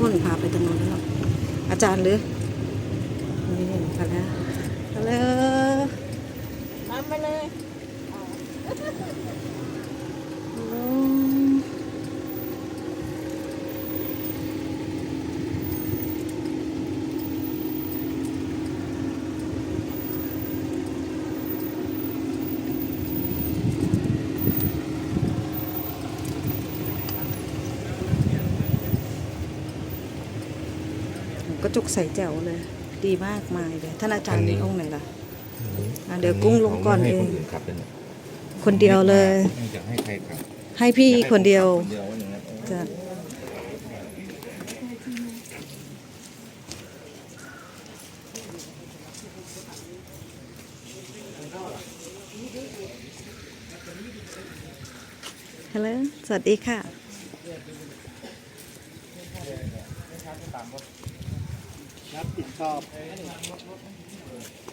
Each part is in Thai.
คนพาไปตรงนู้นแล้วอาจารย์หรือนี่ไปแล้วไปแล้วมาไปเลย ระจุกใส่แจ๋วเลย ดีมากมายเลยท่านอาจารย์องค์ไหนล่ะอะเดี๋ยวกุ้งลงก่อนให้เอคงนอื่นขับเป็นคนเดียวเลยไม่อยากให้ใครขับให้พี่คนเดียวคนเดียวว่าอย่างนั้นจะฮัลโหลสวัสดีค่ะ รับผิดชอบ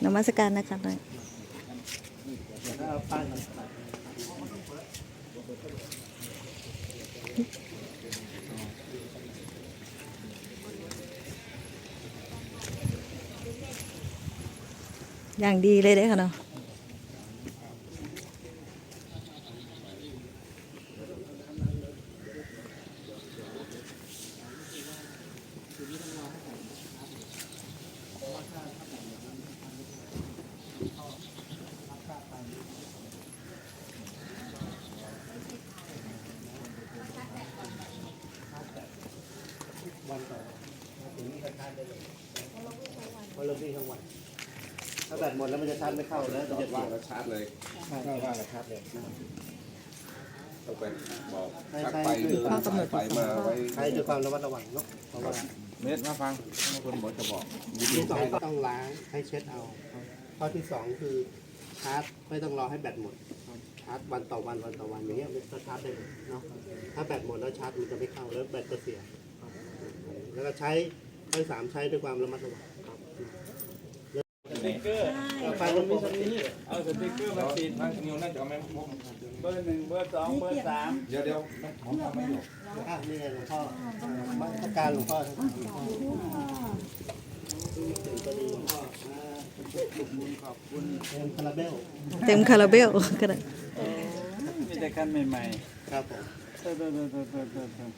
น มัสการนะคะหน่อยเดี๋ยอย่างดีเลยเด้ค่ะเนาะมาถึงนี่ก็ชาร์จได้เลยเพราะเราวิ่งทั้งวัน ถ้าแบตหมดแล้วมันจะชาร์จไม่เข้าแล้วมันจะว่าว่างงแล้วชาร์จเลยใช่ว่างแล้วชาร์จเลยต้องไปบอกใช่ชักใช่ไฟหรือสายไฟมาไว้ใช้ด้วยความระมัดระวังเนาะเพราะว่าเมตรมาฟังบางคนบอกจะบอกที่สองต้องล้างให้เช็ดเอาข้อที่สองคือชาร์จไม่ต้องรอให้แบตหมดชาร์จวันต่อวันวันต่อวันอย่างเงี้ยมันก็ชาร์จได้เลยเนาะถ้าแบตหมดแล้วชาร์จมันจะไม่เข้าแล้วแบตจะเสีย แล้วก็ใช้ข้อที่สามใช้ด้วยความระมัดระวัง ครับไฟมันมีสักนี้เอาสติ๊กเกอร์มาติดนั่งนิ้วน่าจะเอาไหมผมเบอร์หนึ่งเบอร์สองเบอร์สามเดี๋ยวเดี๋ยวผมทำไม่อยู่อะนี่ไงหลวงพ่อมาตรการหลวงพ่อทั้งหมดหลวงพ่อถึงตัวนี้หลวงพ่ออ่าขอบคุณเป็นคาราเบลเต็มคาราเบลก็ได้มีแต่คันใหม่ครับผมๆเติมเติมเติมเติมเติมเติมเติม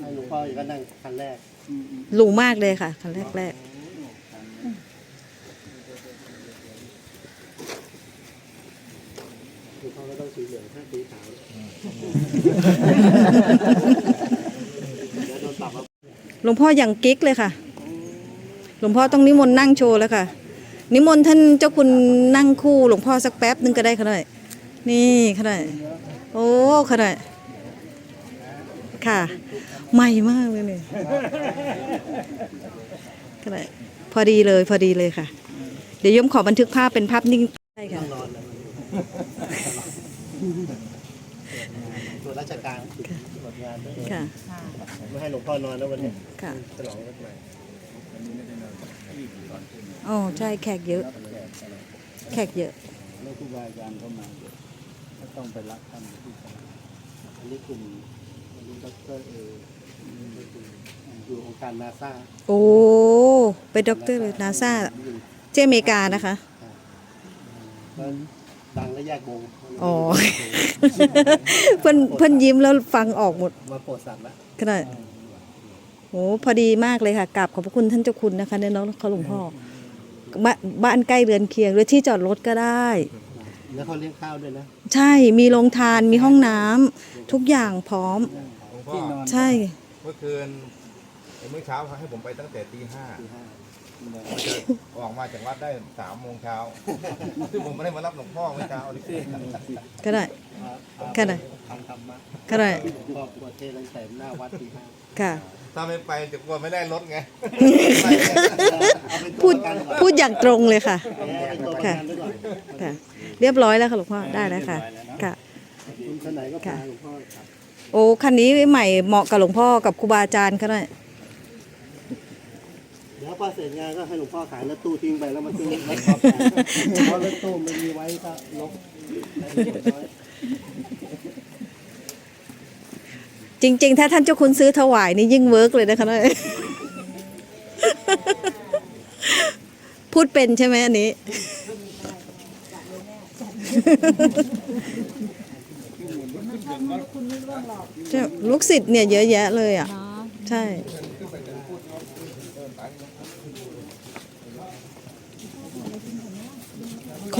ให้หลวงพ่ออยู่ก็นั่งคันแรกอืมอืมหรูมากเลยค่ะคันแรกแรก หลวงพ่อก็ต้องสีเหลืองถ้าสีขาวเดี๋ยวโดนปรับว่าหลวงพ่ออย่างกิ๊กเลยค่ะ หลวงพ่อต้องนิมนต์นั่งโชว์แล้วค่ะ นิมนต์ท่านเจ้าคุณนั่งคู่หลวงพ่อสักแป๊บนึงก็ได้ค่ะหน่อยนี่ค่ะหน่อยโอ้ค่ะหน่อยค่ะ ใหม่มากเลยเนี่ยค่ะหน่อยพอดีเลยพอดีเลยค่ะ เดี๋ยวยมขอบันทึกภาพเป็นภาพนิ่งใช่ค่ะ นอนแล้วตัวจราชการตรวจงานด้วยค่ะไม่ให้หลวงพ่อนอนแล้ววันนี้ค่ะฉลองรถใหม่อ๋อใช่แขกเยอะ แขกเยอะแล้วครูบาอาจารย์เข้ามาเยอะก็ต้องไปรับท่านที่ตลาดอันนี้กลุ่มอันนี้ดรเออยู่องค์การนาซาโอ้เป็นด็อกเตอร์เลยนาซาที่อเมริกานะคะก็ ดังและแยกวงอ๋อ เพื่อนเพื่อนยิ้มแล้วฟังออกหมดมาโปรดสัตว์ละก็ได้โอ้พอดีมากเลยค่ะกราบขอบพระคุณท่านเจ้าคุณนะคะเนี่ยน้องเขาหลวงพ่อบ้านบ้านใกล้เรือนเคียงหรือที่จอดรถก็ได้ แล้วเขาเลี้ยงข้าวด้วยนะใช่มีโรงทานมีห้องน้ำทุกอย่างพร้อม หลวงพ่อที่นอนใช่ เมื่อคืนเมื่อเช้าเขาให้ผมไปตั้งแต่ตีห้า ออกมาจากวัดได้สามโมงเช้าซึ่งผมไม่ได้มารับหลวงพ่อเมื่อเช้าดิก็ได้ก็ได้ทำธรรมะก็ได้ครอบครัวเทลังแต่หน้าวัดปีห้าค่ะถ้าไม่ไปจะกลัวไม่ได้รถไงเอาเป็นพูตัวดประกันก่อนพูดอย่างตรงเลยค่ะเอาเป็นตัวประกันไว้ก่อนค่ะ เรียบร้อยแล้วค่ะหลวงพ่อได้แล้วค่ะค่ะคุณคนไหนก็พาหลวงพ่อครับโอ้คันนี้ใหม่เหมาะกับหลวงพ่อกับครูบาอาจารย์เขาหน่อย เดี๋ยวพอเสร็จงานก็ให้หลวงพ่อขายรถตู้ทิ้งไปแล้วมาซื้อรถท็อปแทนเพราะรถตู้มันมีไว้ก็ลบให้เรียบร้อยจริง ๆ ถ้าท่านเจ้าคุณซื้อถวายนี่ยิ่งเวิร์กเลยนะคะเนี่ยพูดเป็นใช่ไหมอันนี้ ลูกศิษย์เนี่ยเยอะแยะเลยอะ ใช่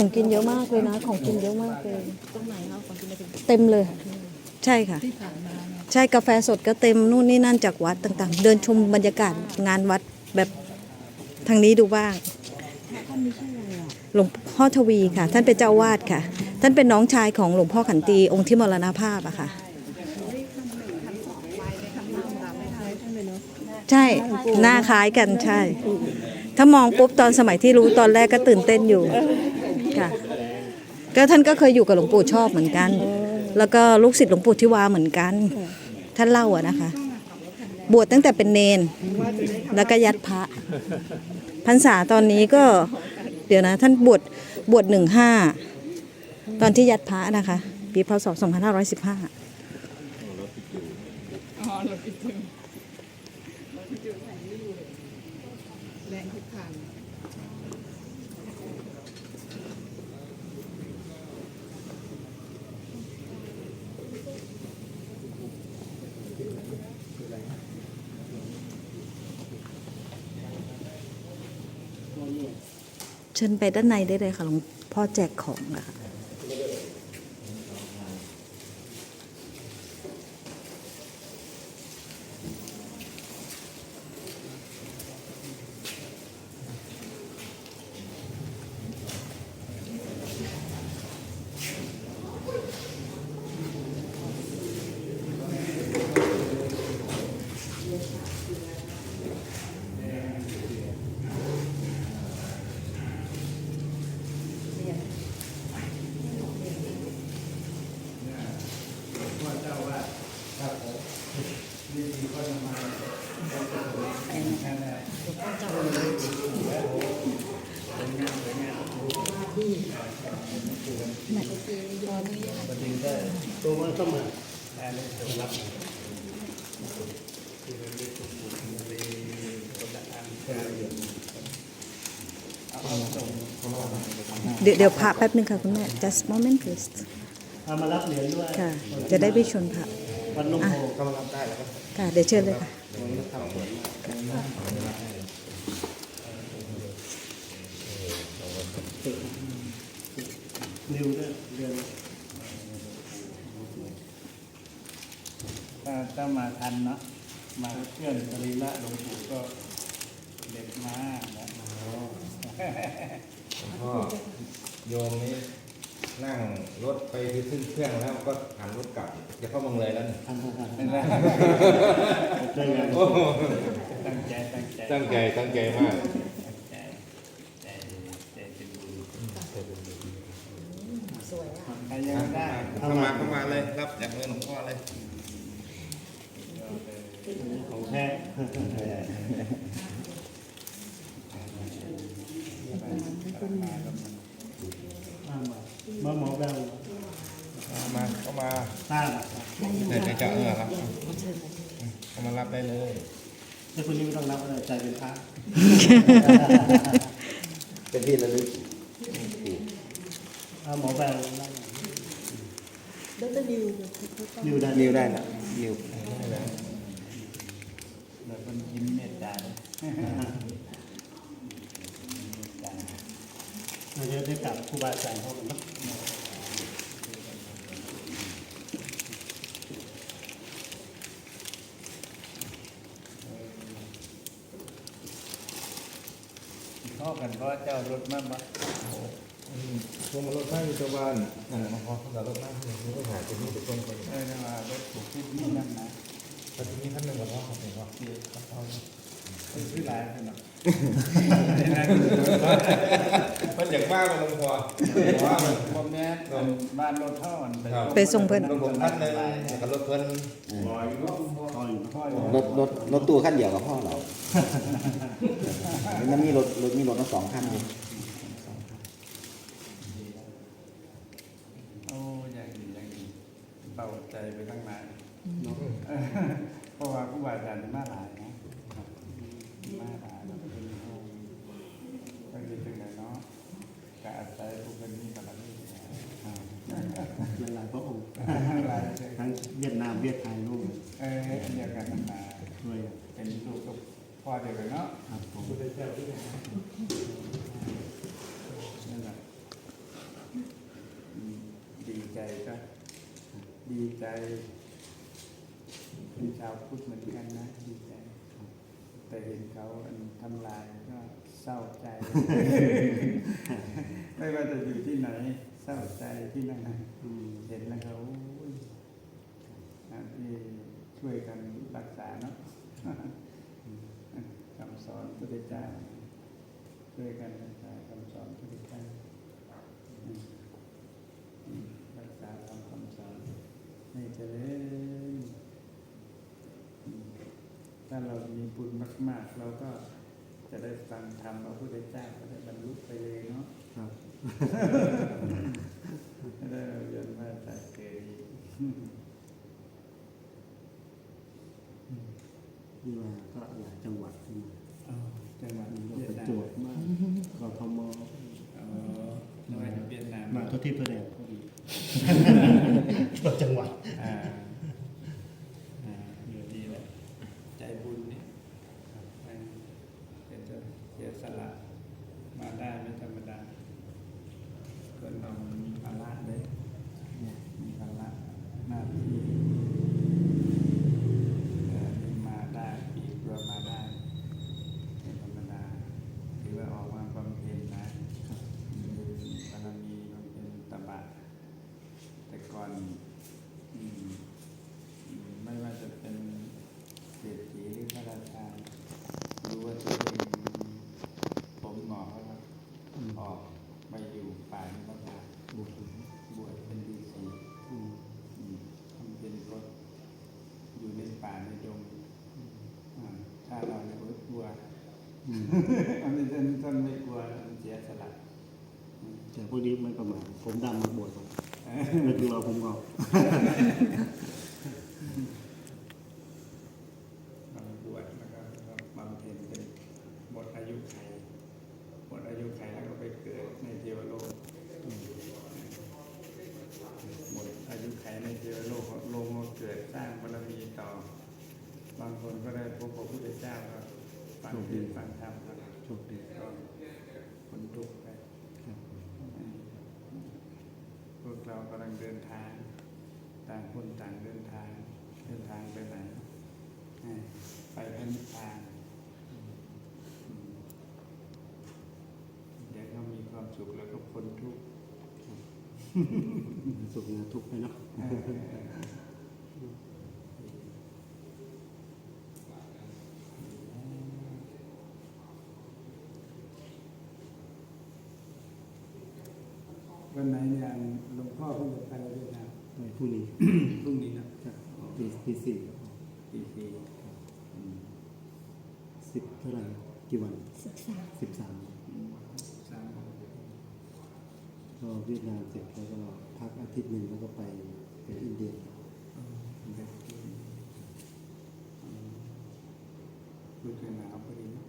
ของกินเยอะมากเลยนะ ของกินเยอะมากเลยตรงไหนเราของกินมาถึงเต็มเลยค่ะใช่ค่ะ ที่ผ่านมาเนี่ยใช่กาแฟสดก็เต็มนู่นนี่นั่นจากวัดต่างๆ เดินชมบรรยากาศงานวัดแบบทางนี้ดูบ้างท่านมีชื่ออะไรอะหลวงพ่อทวีค่ะ ท่านเป็นเจ้าอาวาดค่ะ ท่านเป็นน้องชายของหลวงพ่อขันตีองค์ที่มรณภาพอะค่ะ ใช่หน้าคล้ายกันใช่ ถ้ามองปุ๊บตอนสมัยที่รู้ตอนแรกก็ตื่นเต้นอยู่ ค่ะ ก็ท่านก็เคยอยู่กับหลวงปู่ชอบเหมือนกัน แล้วก็ลูกศิษย์หลวงปู่ทิวาเหมือนกัน ท่านเล่าอะนะคะ บวชตั้งแต่เป็นเนน แล้วก็ยัดพระพรรษาตอนนี้ก็ เดี๋ยวนะ ท่านบวชบวชหนึ่งห้าตอนที่ยัดพระนะคะ ปีพศสองพันห้าร้อยสิบห้าแรงทิศทาง เชิญไปด้านในได้เลยค่ะหลวงพ่อแจกของนะคะ เดี๋ยวเดี๋ยวพระแป๊บนึงค่ะคุณแม่ just moment please เอามารับเหรียญด้วยค่ะ จะได้ไปชนพระวันนมโพก็มารับได้แล้วก็ค่ะ เดี๋ยวเชิญเลยค่ะนิวด้วยเดือนถ้าถ้ามาทันเนาะมาเพื่อนสรีระหลวงปู่ก็เด็ดมากนะ พ่อโยมนี่นั่งรถไปที่ขึ้นเครื่องแล้วก็หันรถกลับจะเข้าเมืองเลยแล้วนี่นั่นแหละเจอกันโอ้โหตั้งใจตั้งใจ ตั้งใจตั้งใจมาก ใจใจใจเป็นบุญ สวยอะ ใครยังได้ เข้ามาเข้ามาเลยรับจากมือหลวงพ่อเลย ของแท้ มามาหมอแบล เข้ามาเข้ามา ต้าน เดี๋ยวจะเออรับเข้ามารับได้เลยไอ้คนนี้ไม่ต้องรับอะไรใจเป็นพระเป็นที่ระลึกเอาหมอแบลนั่งดรนิวนิวได้นิวได้แล้วนิวแบบคนยิ้มเมตตาเลยเราจะได้กลับครูบาอาจารย์เขากันเนาะ พ่อกันเพ รารถมากมาพวงมารถนั่งอยู่ตัวบ้านนั่นแหละมาพอเขารถนั่งที่นี่ก็หายไปนี่ไปต้นไปเออนะว่ารถถูกที่นี่นั่นนะแต่ที่นี่ท่านหนึ่งกับพ่อเขาบอกว่าเป็น ชื่อร้านกันเนาะมันอย่างมากเลยหลวงพ่อว่ามันผมเนี้ยบ้านรถท่อนไปส่งเพิ่นรถผมท่านหนึ่งกับรถเพิ่นพ่ออยู่รถรถรถตู้ขั้นเดียวกับพ่อเรามันมีรถรถมีรถทั้งสองขั้นเลยโอ้ยังดียังดีเบาใจไปตั้งนานเนาะเพราะว่าผู้บาอาจารย์มาหลายนะครับ มาหลายแล้วเป็นห้องก็ดีจังเลยเนาะกอาศัยผู้เป็นมีบารมีนะครับหลายพระองค์ทั้งเวียดนามเวียดไทยนู่นเออเดียวกันมาด้วยเป็นลูกกับพ่อเดียวกันเนาะครับผมพุทธเจ้าที่ไหนนั่นแหละดีใจก็ดีใจเป็นชาวพุทธเหมือนกันนะดีใจ แต่เห็นเขาอันทำลายก็เศร้าใจ ไม่ว่าจะอยู่ที่ไหน เศร้าใจที่นั่นนะอืมเห็นแล้วเขาอุ้ยอ่าที่ช่วยกันรักษาเนาะคำสอนพระพุทธเจ้าช่วยกันรักษาคำสอนพระพุทธเจ้าอืมอืมรักษาคำคำสอนให้เจริญอืม ถ้าเรามีบุญมากๆ เราก็จะได้ฟังธรรมพระพุทธเจ้าก็ได้บรรลุไปเลยเนาะครับ ไม่ได้เรียนมาจากเกดี นี่ว่าก็หลายจังหวัดที่มา จังหวัด มี เวีย ประ ดนา จ ม วบมากกทม เออจังหวัดเวียดนาม มาทั่วที่ทั่วแดนพอดีทั่วจังหวัด อ่าอ่าเดี๋ยวดีแล้วใจบุญเนี่ยเออเป็นจะเสียสละมาได้ไม่ธรรมดาคนเรามันมีภาระเลยมีภาระหน้าที่เอ่อมาได้ปีกตัวมาได้เป็นธรรมดาถือว่าออกมาบำเพ็ญนะมีบารมีบำเพ็ญตบะ แต่ก่อนอืมอืมไม่ว่าจะเป็นเศรษฐีหรือพระราชารู้ว่าตัวเองผมหงอกแล้วครับออกไปอยู่ป่าในป่า บุญ บวชเป็นฤาษี อืม อืมทำเป็นรถอยู่ในป่าในดงอ่าถ้าเราเนี่ยโอ๊ยกลัว อืม อันนี้ท่านท่านไม่กลัวมันเสียสละอืม แต่พวกนี้ไม่ประมาทผมดำมาบวชผมไม่กลัวผมงอกเราบวชแล้วก็บำเพ็ญเป็นหมดอายุไขหมดอายุไขแล้วก็ไปเกิดในเทวโลกหมดอายุไขในเทวโลกลงมาเกิดสร้างบารมีต่อบางคนก็ได้พบพระพุทธเจ้าครับฟังเทศน์ฟังธรรมครับโชคดีก็คนทุกข์ไป ครับ พวกเรากำลังเดินทาง ต่างคนต่างเดินทาง เดินทางไปไหนเอ่อไปพระนิพพานอืมเดี๋ยวเขามีความสุขแล้วก็พ้นทุกข์สุขนะทุกข์ไปเนาะ วันไหนเนี่ยหลวง พ่อเพิ่งจะไปเวียดนามไปพรุ่งนี้พรุ่งนี้นะครับตีตีสี่ปีสี่อืมสิบเท่าไหร่กี่วันศึกษาสิบสามสามก็เวียดนามเสร็จแล้วก็พักอาทิตย์หนึ่งแล้วก็ไปเป็นอินเดียเด็กที่อืมรู้สึกหนาวพอดีเนอะ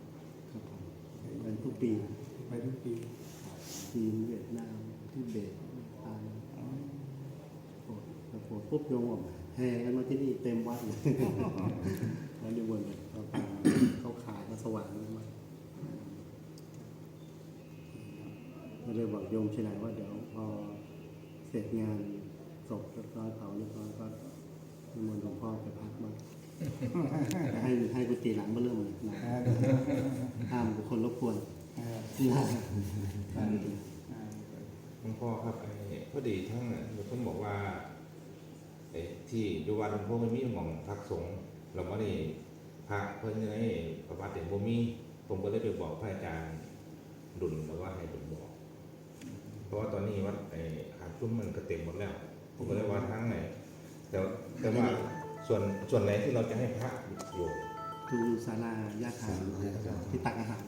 ครับผมไปทุกปี ไปทุกปีจีนเวียดนามที่เบตตานอ๋อโโหพอปุ๊บโยมแห่กันมาที่นี่เต็มวัดเลยแล้วนิมนเลยก็พาเขาขายก็สว่างมาก็เลยบอกโยมชนายว่าเดี๋ยวพอเสร็จงานศพเรียบร้อยเผาเรียบร้อยก็นิมนต์หลวงพ่อไปพักมางให้ให้กุฏิหลังมาเริ่มเลยนะห้ามบุคคลรบกวนนะหลวงพ่อครับพอดีทั้งเนี่ยเพิ่นบอกว่า ที่อยู่วัดหลวงพ่อไม่มีหม่องพักสงฆ์เราไม่ได้พระเพิ่นในประวัติเห็นบ่มีผมก็เลยไปบอกพระอาจารย์ดุลแล้วว่าให้ดุลบอก เพราะว่าตอนนี้วัดไอ้หาดชุ่มมันก็เต็มหมดแล้ว ผมก็เลยว่าทั้งไหนแต่แต่ว่าส่วนส่วนไหนที่เราจะให้พระอยู่คือศาลาญาติทานที่ตักอาหาร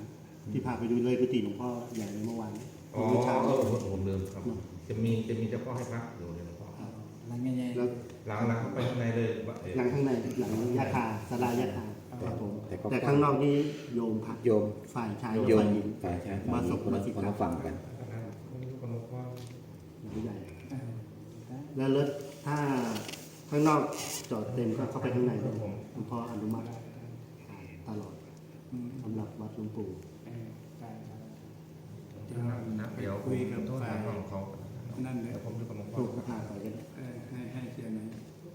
ที่พาไปดูเลยกุฏิหลวงพ่อใหญ่เลยเมื่อวานอ๋อเมื่อเช้าเออผมลืมครับ จะมีจะมีเฉพาะให้พระอยู่เนี่ยหลวงพ่อหลังไงไงแล้ว หลังหลังเข้าไปข้างในเลยว่าเอ่อหลังข้างในหลังยาคาสลายยาคาครับผมแต่ก็ แต่ข้างนอกนี้โยมพระโยมฝ่ายชายโยฝ่ามยหญิง ฝ่ายชายมาฝ่ายหศญิงพคนละมาสิคนละฝั่งกัน หลังใหญ่แล้วรถถ้าข้างนอกจอดเต็มก็เข้าไปข้างในได้หลวงพ่ออนุมัติตลอดสำหรับวัดหลวงปู่เออได้ครับเดี๋ยวคุยกับโทษทางของเขานั่นเลย ผมจะกำลัง ลูกก็พาไปก็ไ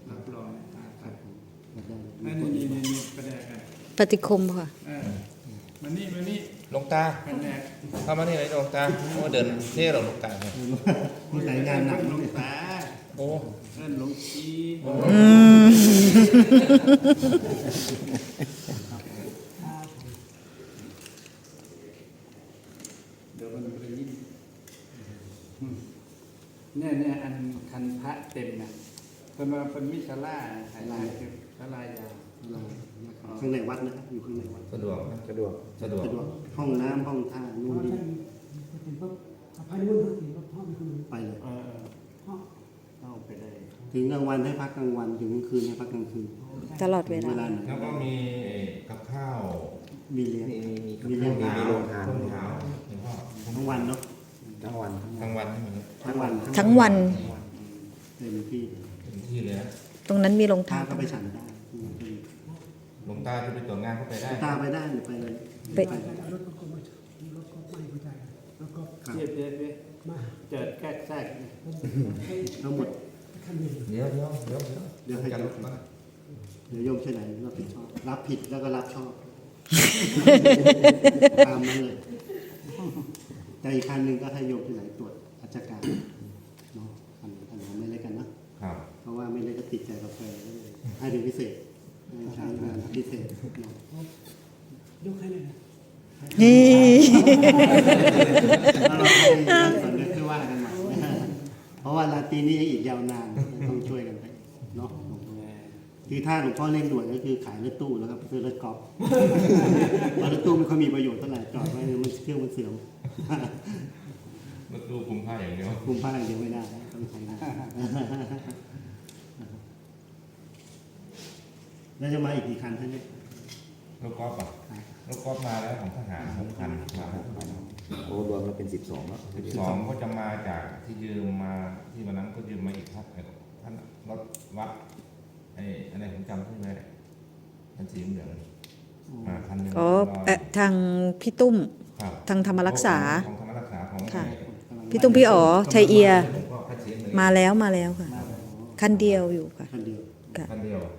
รับรองอ่าคครัรับบผมอยากได้นั่นนี่นี่นี่ประแดกอะปฏิคมค่ะ เออมานี่มานี่หลวงตาประแดกเข้ามาที่ไหนหลวงตาโอ้เดินเท่หรอหลวงตาเนี่ยมีหลายงานหนักหลวงตาโอ้นั่นหลวงชีอืมเดี๋ยวมันไปยิ่งอืมเนี่ยเนี่ยอันคันพระเต็มนะ เป็นว่าเป็นมิชล่าหายลายคือชลายาวข้างในวัดนะครับอยู่ข้างในวัดสะดวกนะสะดวกสะดวกสะดวกห้องน้ำห้องท่านู่นนี่ไปเลยเออเออเข้าไปได้ถึงกลางวันให้พักกลางวันถึงกลางคืนให้พักกลางคืนตลอดเวเวลาลาไหนแล้วก็มีกับข้าวมีเลี้ยงมีมีมีมีเรื่องมีมีโรงทานต้นเช้าหลวงพ่อทั้งวันเนาะทั้งวันกลางวันใช่ไหมครับทั้งวันทั้งวันเต็มที่เลยเต็ม ที่เลยนะตรงนั้นมีรองพาเท้าก็ไปฉันได้หลวงตาจะไปตรวจงานเข้าไปได้ตาไปได้หรือไปเลยไปครับเทียบเทียบเทียบเจิดแก๊กแทรกเนี่ยทั้งหมดเดี๋ยวเดี๋ยวเดี๋ยวเดี๋ยวเดี๋ยวให้จะเจ้าลดมาเดี๋ยวโยมช่วยไหนรับผิดชอบ รับผิดแล้วก็รับชอบ ตามนั้นเลย แต่อีกคันหนึ่งก็ให้โยมที่ไหนตรวจราชการ ว่าไม่เล็กก็ติดใจกาแฟก็เลยให้เป็นพิเศษให้ใช้งานพิเศษเนาะนี่ แล้วเราให้ท่านสอนเด็จคือว่ากันใหม่เพราะว่าลาตรีนี้อีกยาวนานต้องช่วยกันไปเนาะคือถ้าหลวงพ่อเร่งด่วนก็คือขายรถตู้แล้วก็ซื้อรถกอล์ฟเพราะรถตู้ไม่ค่อยมีประโยชน์เท่าไหร่จอดไว้มันเครื่องมันเสื่อม รถตู้คุ้มค่าอย่างเดียว คุมผ้าอย่างเดียวไม่ได้ต้องใช้หน้า แล้วจะมาอีกกี่คันท่านเนี่ยรถกอล์ฟอะรถกอล์ฟมาแล้วของทหารหกคันมาหกคันโอ้รวมแล้วเป็นสิบสองแล้วสิบสองก็จะมาจากที่ยืมมาที่วันนั้นก็ยืมมาอีกท่านท่านรถวัดไอ้อะไรผมจำชื่อไม่ได้มันสีเหลืองมาคันหนึงอ๋อเอ่อทางพี่ตุ้มครับทางธรรมรักษาของธรรมรักษาของค่ะพี่ตุ้มพี่อ๋อชัยเอียหลวงพ่อพระศรีอเริยมาแล้วมาแล้วค่ะ คันเดียวอยู่ค่ะคันเดียวค่ะคันเดียวเ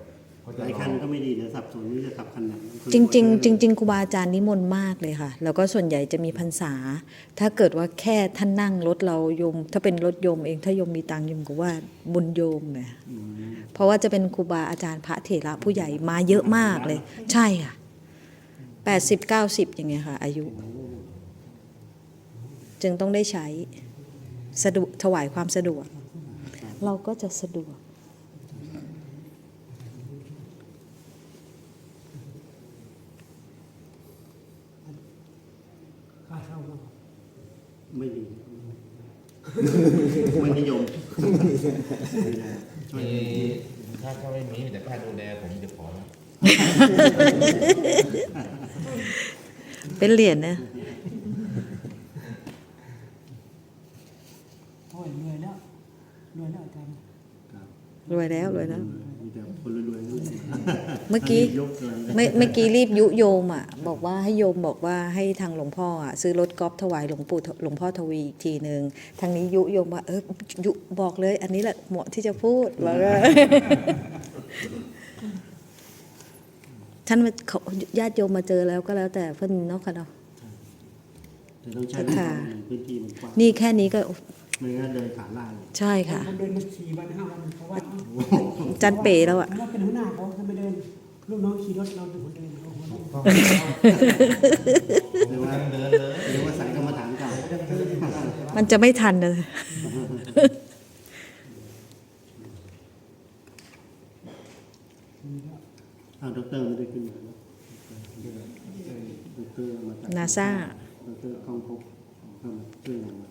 ขา หจะลายรอคันก็ไม่ดีเดี๋ยวสับสนว่าจะขับคันไหนจริงๆจริงๆครูบาอาจารย์นิมนต์มากเลยค่ะ แล้วก็ส่วนใหญ่จะมีพรรษา ถ้าเกิดว่าแค่ท่านนั่งรถเราโยม ถ้าเป็นรถโยมเองถ้าโยมมีตังค์โยมก็ว่าบุญโยมเนี่ยอืมเพราะว่าจะเป็นครูบาอาจารย์พระเถระผู้ใหญ่มาเยอะมากเลย ใช่ค่ะแปดสิบเก้าสิบอย่างเงี้ยค่ะ อายุ จึงต้องได้ใช้สะดวกถวายความสะดวก เราก็จะสะดวก ไม่ดีไม่นิยมช่วยมีถ้าเขาไม่มีแต่ค่าดูแลผมจะขอแล้วเป็นเหรียญนะโอ้ยเหนื่อยแล้วเหนื่อยแล้วอาจารย์ครับรวยแล้วรวยแล้วมีแต่ คนรวยๆทั้งนั้นเมื่อกี้ยกเลยนะเมื่อเมื่อกี้รีบยุโยมอะ บอกว่าให้โยมบอกว่าให้ทางหลวงพ่ออะซื้อรถกอล์ฟถวายหลวงปู่หลวงพ่อทวีอีกทีหนึ่งทางนี้ยุโยมว่าเออยุบอกเลย อันนี้แหละเหมาะที่จะพูดแล้วก็ ท่านมาเขาญาติโยมมาเจอแล้วก็แล้วแต่เพิ่นเนาะค่ะเนาะ แต่ต้องใช้ค่ะพื้นที่มันกว้าง นี่แค่นี้ก็ ไม่งั้นเดินขาล่างใช่ค่ะผมเดินมาสี่วันห้าวันเขาะว่าจันเป๋แล้วอะผมว่าเป็นหัวหน้าเขาทำไมเดินลูกน้องขี่รถเราเป็นคนเดินเขาหัวหน้าหรือว่าเดินเลยหรือว่าสายกรรมฐานเก่ามันจะไม่ทันเลยอาดรไม่ได้ขึ้นมาเนอะดรมาจากนาซาดอกเตอรเข้าพบเข้ามาช่วยงาน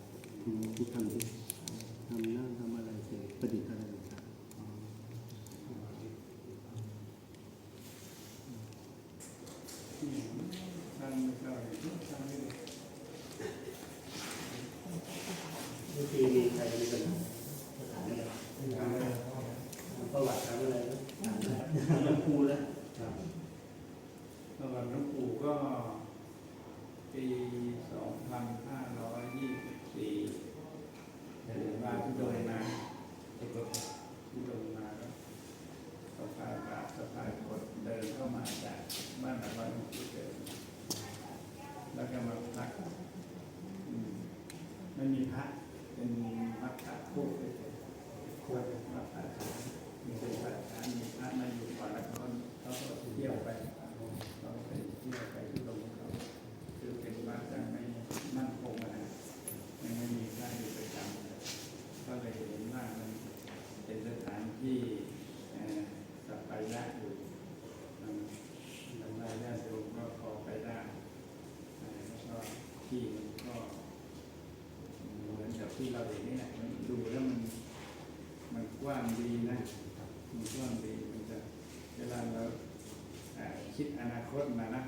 ิดอนาคตมานะ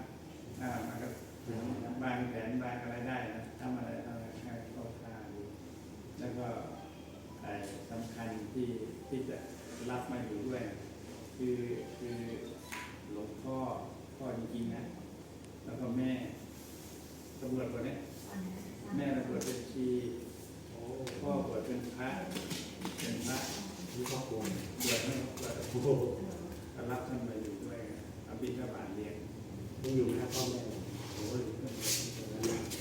มันก็ถึงบางแผนบางอะไรได้นะทำอะไรอะไรก็ทานแล้วก็สำคัญที่ที่จะรับมาอยู่ด้วย คือคือหลวงพ่อพ่อจริงๆนะ แล้วก็แม่ตำรวจคนนี้แม่ตำรวจเป็นชีพ่อบวชเป็นพระเป็นพระที่ครอบครัวบวชไม่ครอบครัวรับท่านมาอยู่ ปีนทบานเรียนยังอยู่นะพ่อแม่โอ้ย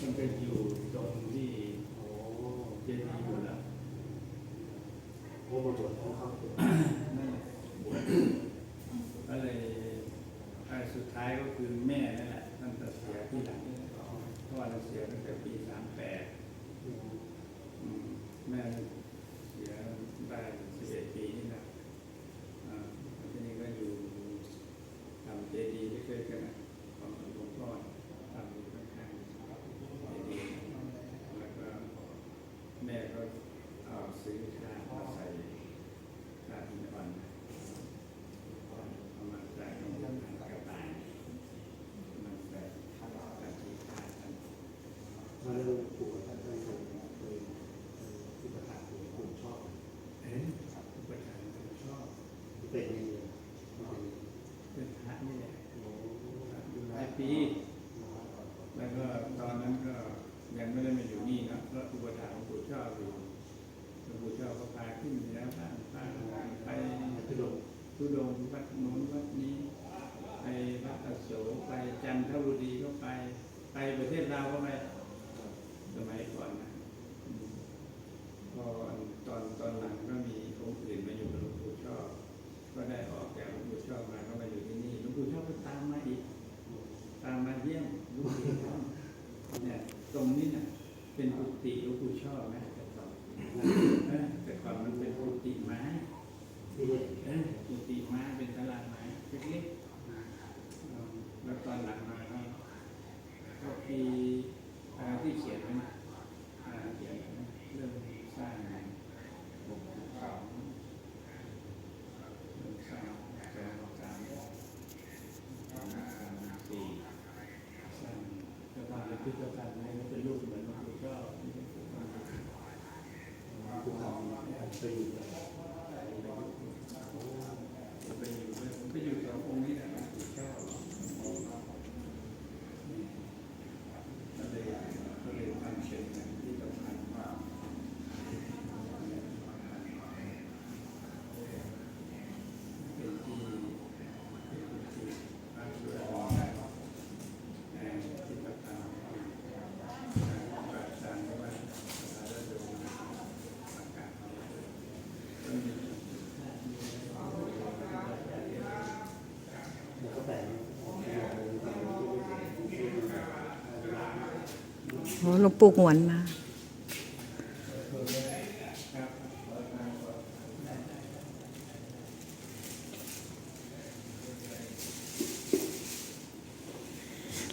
มันเป็นอยู่ตรงที่โอ้เจดีย์หมดแล้วโอ้มาบวชเขาเขา รีก็ไป ไปประเทศลาวก็ไปสมัยก่อนนะพอตอนตอนหลังก็มีองค์อื่นมาอยู่กับหลวงปู่ชอบ ก็ได้ออกแากหลวงปู่ชอบมาก็มาอยู่ที่นี่หลวงปู่ชอบก็ตามมาอีก ตามมาเยี่ยมหลวงปู่ชบเนี่ยตรงนี้เนี่ยเป็นกุฏิหลวงปู่ชอบไหม thing. หลวงปู่หวนมา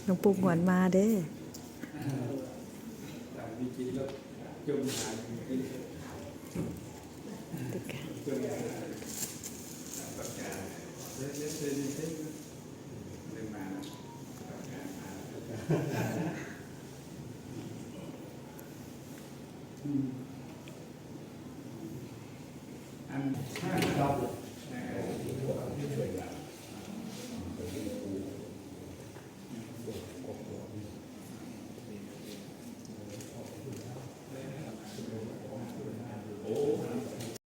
หลวงปู่หวนมาเด้